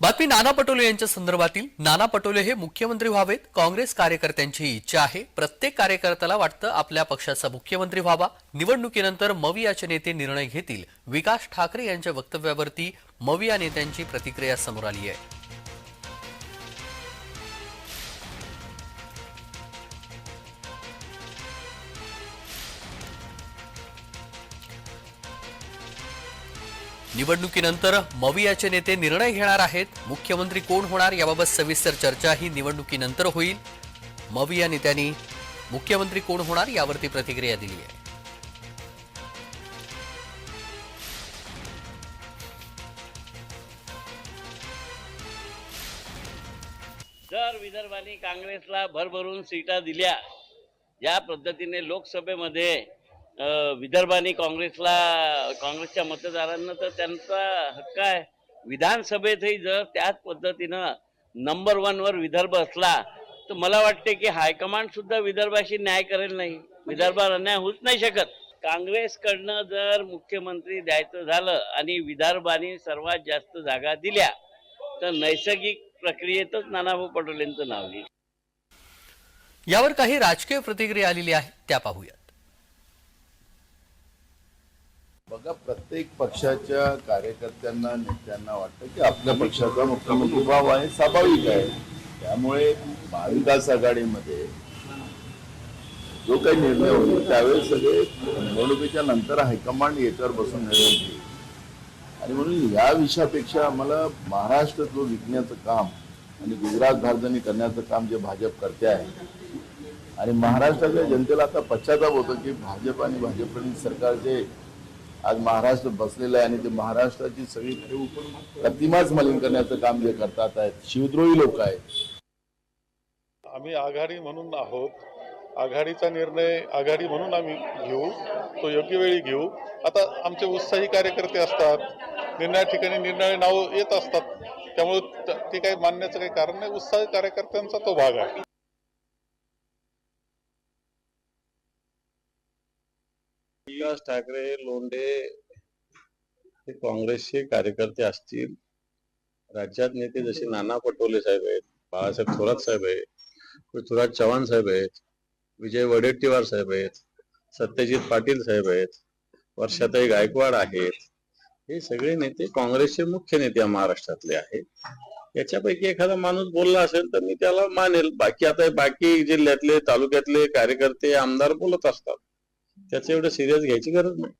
बातमी नाना पटोले यांच्या संदर्भातील. नाना पटोले हे मुख्यमंत्री व्हावेत. काँग्रेस कार्यकर्त्यांची इच्छा आहे. प्रत्येक कार्यकर्त्याला वाटतं आपल्या पक्षाचा मुख्यमंत्री व्हावा. निवडणुकीनंतर मवियाचे नेते निर्णय घेतील. विकास ठाकरे यांच्या वक्तव्यावरती मविया नेत्यांची प्रतिक्रिया समोर आली आहे. निवडणुकीनंतर मवियाचे नेते निर्णय घेणार आहेत. मुख्यमंत्री कोण होणार याबाबत सविस्तर चर्चा ही निवडणुकीनंतर होईल. मविया नेत्यांनी मुख्यमंत्री कोण होणार यावरती प्रतिक्रिया दिली आहे. जर विदर्भाने काँग्रेसला भरभरून सीटा दिल्या ज्या पद्धतीने लोकसभेमध्ये विदर्भाने काँग्रेसला काँग्रेसच्या मतदारांना तर त्यांचा हक्क आहे. विधानसभेतही जर त्याच पद्धतीनं नंबर वनवर विदर्भ असला तर मला वाटते की हायकमांड सुद्धा विदर्भाशी न्याय करेल नाही. विदर्भावर अन्याय होऊच नाही शकत. काँग्रेसकडनं जर मुख्यमंत्री द्यायचं झालं आणि विदर्भाने सर्वात जास्त जागा दिल्या तर नैसर्गिक प्रक्रियेतच नानाभाऊ पटोलेंचं नाव येईल. यावर काही राजकीय प्रतिक्रिया आलेली आहे त्या पाहूया. बघा प्रत्येक पक्षाच्या कार्यकर्त्यांना नेत्यांना वाटतं की आपल्या पक्षाचा मुख्यमंत्री व्हावा हे स्वाभाविक आहे. त्यामुळे महाविकास आघाडीमध्ये जो काही निर्णय होईल त्यावेळेस सगळे निवडणुकीच्या नंतर हायकमांड याच्यावर बसून निर्णय घेईल. आणि म्हणून या विषयापेक्षा आम्हाला महाराष्ट्र जो विकण्याचं काम आणि गुजरात भारताने करण्याचं काम जे भाजप करते आहे आणि महाराष्ट्राच्या जनतेला आता पश्चाताप होतो की भाजप आणि भाजप सरकारचे आज महाराष्ट्र बसलेलं आहे आणि ते महाराष्ट्राची सगळी प्रतिमाच मलिन करण्याचं काम जे करतात आहेत शिवद्रोही लोक आहेत. आम्ही आघाडी म्हणून आहोत. आघाडीचा निर्णय आघाडी म्हणून आम्ही घेऊ तो योग्य वेळी घेऊ. आता आमचे उत्साही कार्यकर्ते असतात. निर्णया ठिकाणी निर्णय नाव येत असतात. त्यामुळे ते काही मानण्याचं काही कारण नाही. उत्साही कार्यकर्त्यांचा तो भाग आहे. विकास ठाकरे लोंढे हे काँग्रेसचे कार्यकर्ते असतील. राज्यात नेते जसे नाना पटोले साहेब आहेत बाळासाहेब थोरात साहेब आहेत पृथ्वीराज चव्हाण साहेब आहेत विजय वडेट्टीवार साहेब आहेत सत्यजित पाटील साहेब आहेत वर्षाताई गायकवाड आहेत. हे सगळे नेते काँग्रेसचे मुख्य नेते या महाराष्ट्रातले आहेत. याच्यापैकी एखादा माणूस बोलला असेल तर मी त्याला मानेल. बाकी आता बाकी जिल्ह्यातले तालुक्यातले कार्यकर्ते आमदार बोलत असतात. त्याचं एवढं सिरियस घ्यायची गरज नाही.